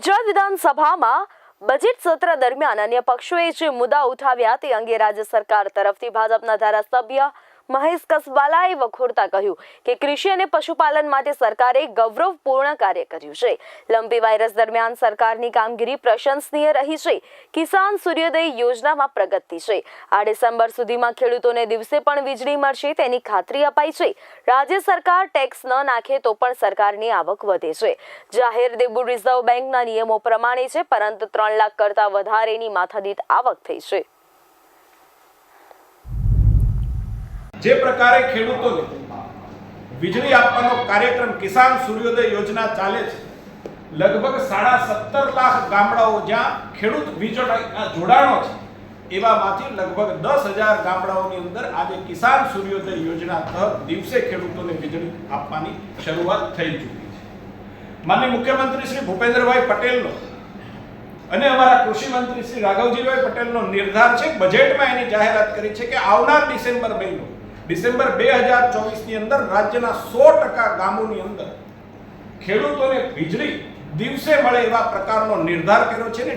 ગુજરાત વિધાનસભામાં બજેટ સત્ર દરમિયાન અન્ય પક્ષોએ જે મુદ્દા ઉઠાવ્યા તે અંગે રાજ્ય સરકાર તરફથી ભાજપના ધારાસભ્ય મહેશ કસબાલાએ વખોડતા કહ્યું કે કૃષિ અને પશુપાલન માટે સરકારે ગૌરવપૂર્ણ કાર્ય કર્યું છે. લંબી વાયરસ દરમિયાન સરકારની કામગીરી પ્રશંસનીય રહી છે. કિસાન સૂર્યોદય યોજનામાં પ્રગતિ છે. આ ડિસેમ્બર સુધીમાં ખેડૂતોને દિવસે પણ વીજળી મળશે તેની ખાતરી અપાઈ છે. રાજ્ય સરકાર ટેક્સ ન નાખે તો પણ સરકારની આવક વધે છે. જાહેર દેવું રિઝર્વ બેંકના નિયમો પ્રમાણે છે, પરંતુ ત્રણ લાખ કરતાં વધારેની માથાદીઠ આવક થઈ છે. જે પ્રકારે ખેડૂતોને વીજળી આપવાનો કાર્યક્રમ કિસાન સૂર્યોદય યોજના ચાલે છે, લગભગ સાડા સત્તર લાખ ગામડાઓ જ્યાં ખેડૂત વીજ જોડાણો છે, એવામાંથી લગભગ દસ હજાર ગામડાઓની અંદર આજે કિસાન સૂર્યોદય યોજના તહત દિવસે ખેડૂતોને વીજળી આપવાની શરૂઆત થઈ ચૂકી છે. માનનીય મુખ્યમંત્રી શ્રી ભૂપેન્દ્રભાઈ પટેલનો અને અમારા કૃષિ મંત્રી શ્રી રાઘવજીભાઈ પટેલનો નિર્ધાર છે, બજેટમાં એની જાહેરાત કરી છે કે આવનાર ડિસેમ્બર મહિનો ડિસેમ્બર બે હજાર ચોવીસની અંદર રાજ્યના સો ટકા ગામોની અંદર ખેડૂતોને વીજળી દિવસે મળે એવા પ્રકારનો નિર્ધાર કર્યો છે ને